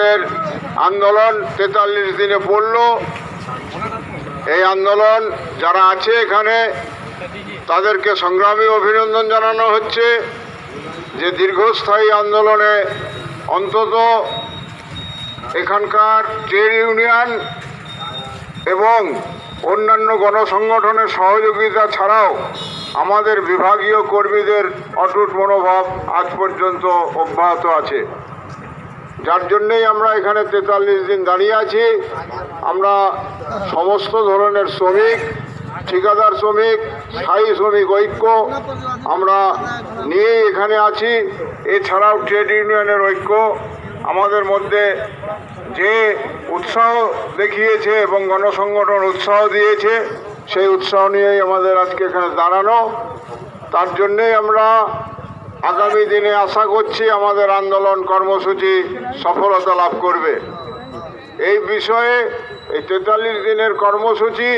আমাদের আন্দোলন তেতাল্লিশ দিনে পড়ল। এই আন্দোলন যারা আছে এখানে, তাদেরকে সংগ্রামী অভিনন্দন জানানো হচ্ছে যে দীর্ঘস্থায়ী আন্দোলনে অন্তত এখানকার ট্রেড ইউনিয়ন এবং অন্যান্য গণসংগঠনের সহযোগিতা ছাড়াও আমাদের বিভাগীয় কর্মীদের অটুট মনোভাব আজ পর্যন্ত অব্যাহত আছে। যার জন্যেই আমরা এখানে তেতাল্লিশ দিন দাঁড়িয়ে আছি। আমরা সমস্ত ধরনের শ্রমিক, ঠিকাদার শ্রমিক, স্থায়ী শ্রমিক ঐক্য আমরা নিয়ে এখানে আছি। এছাড়াও ট্রেড ইউনিয়নের ঐক্য আমাদের মধ্যে যে উৎসাহ দেখিয়েছে এবং গণসংগঠন উৎসাহ দিয়েছে, সেই উৎসাহ নিয়েই আমাদের আজকে এখানে দাঁড়ানো। তার জন্যেই আমরা আগামী দিনে আশা করছি আমাদের আন্দোলন কর্মসূচি সফলতা লাভ করবে। এই বিষয়ে এই তেতাল্লিশ দিনের কর্মসূচি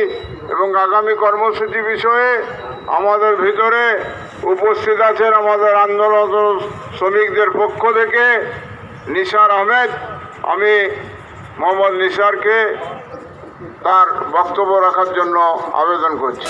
এবং আগামী কর্মসূচি বিষয়ে আমাদের ভিতরে উপস্থিত আছেন আমাদের আন্দোলন শ্রমিকদের পক্ষ থেকে নিসার আহমেদ। আমি মোহাম্মদ নিসারকে তার বক্তব্য রাখার জন্য আবেদন করছি।